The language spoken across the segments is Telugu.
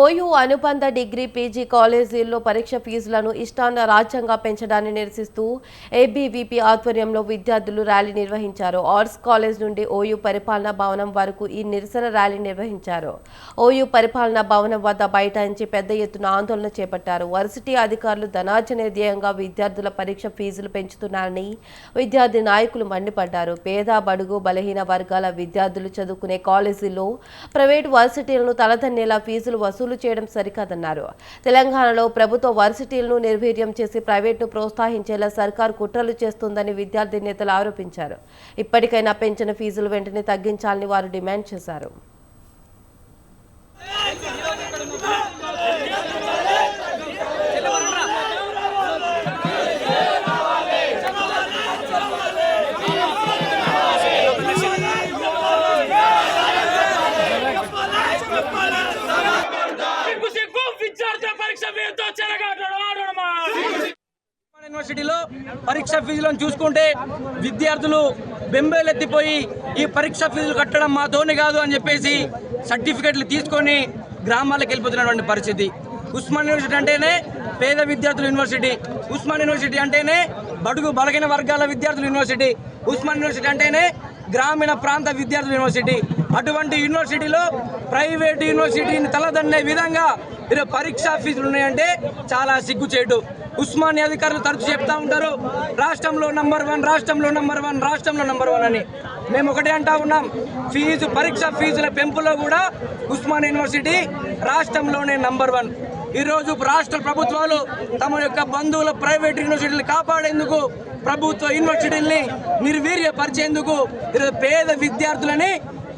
ఓయూ అనుబంధ డిగ్రీ పీజీ కాలేజీల్లో పరీక్ష ఫీజులను ఇష్టాన్న రాజ్యంగా పెంచడాన్ని నిరసిస్తూ ఏబీవీపీ ఆధ్వర్యంలో విద్యార్థులు ర్యాలీ నిర్వహించారు. ఆర్ట్స్ కాలేజ్ నుండి ఓయూ పరిపాలనా భవనం వరకు ఈ నిరసన ర్యాలీ నిర్వహించారు. ఓయూ పరిపాలనా భవనం వద్ద బైఠాయించి పెద్ద ఎత్తున ఆందోళన చేపట్టారు. వర్సిటీ అధికారులు ధనార్జన ధ్యేయంగా విద్యార్థుల పరీక్ష ఫీజులు పెంచుతున్నారని విద్యార్థి నాయకులు మండిపడ్డారు. పేద బడుగు బలహీన వర్గాల విద్యార్థులు చదువుకునే కాలేజీల్లో ప్రైవేటు వర్సిటీలను తలదన్నేలా ఫీజులు వసూలు చేయడం సరికాదన్నారు. తెలంగాణలో ప్రభుత్వ వర్సిటీలను నిర్వీర్యం చేసి ప్రైవేట్ను ప్రోత్సహించేలా సర్కారు కుట్రలు చేస్తుందని విద్యార్థి నేతలు ఆరోపించారు. ఇప్పటికైనా పెంచిన ఫీజులు వెంటనే తగ్గించాలని వారు డిమాండ్ చేశారు. పరీక్ష యూనివర్సిటీలో పరీక్ష ఫీజులను చూసుకుంటే విద్యార్థులు బెంబేలెత్తిపోయి ఈ పరీక్ష ఫీజులు కట్టడం మా కాదు అని చెప్పేసి సర్టిఫికెట్లు తీసుకొని గ్రామాలకు వెళ్ళిపోతున్నటువంటి పరిస్థితి. ఉస్మాన్ యూనివర్సిటీ అంటేనే పేద విద్యార్థుల యూనివర్సిటీ. ఉస్మాన్ యూనివర్సిటీ అంటేనే బడుగు బలగిన వర్గాల విద్యార్థుల యూనివర్సిటీ. ఉస్మాన్ యూనివర్సిటీ అంటేనే గ్రామీణ ప్రాంత విద్యార్థుల యూనివర్సిటీ. అటువంటి యూనివర్సిటీలో ప్రైవేట్ యూనివర్సిటీని తలదన్నే విధంగా ఈరోజు పరీక్షా ఫీజులు ఉన్నాయంటే చాలా సిగ్గుచేటు. ఉస్మానియా అధికారులు తరచు చెప్తా ఉంటారు రాష్ట్రంలో నంబర్ వన్ రాష్ట్రంలో నంబర్ వన్ రాష్ట్రంలో నంబర్ వన్ అని. మేము ఒకటే అంటా ఉన్నాం ఫీజు పరీక్ష ఫీజుల పెంపులో కూడా ఉస్మాన్ యూనివర్సిటీ రాష్ట్రంలోనే నంబర్ వన్. ఈరోజు రాష్ట్ర ప్రభుత్వాలు తమ యొక్క బంధువుల ప్రైవేట్ యూనివర్సిటీలు కాపాడేందుకు ప్రభుత్వ యూనివర్సిటీల్ని నిర్వీర్యపరిచేందుకు ఈరోజు పేద విద్యార్థులని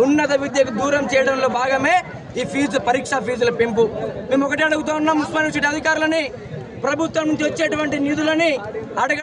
ఉన్నత విద్యకు దూరం చేయడంలో భాగమే ఈ ఫీజు పరీక్ష ఫీజుల పెంపు. మేము ఒకటే అడుగుతూ ఉన్నాం మున్సిపల్ యూనివర్సిటీ అధికారులని ప్రభుత్వం నుంచి వచ్చేటువంటి నిధులని అడగ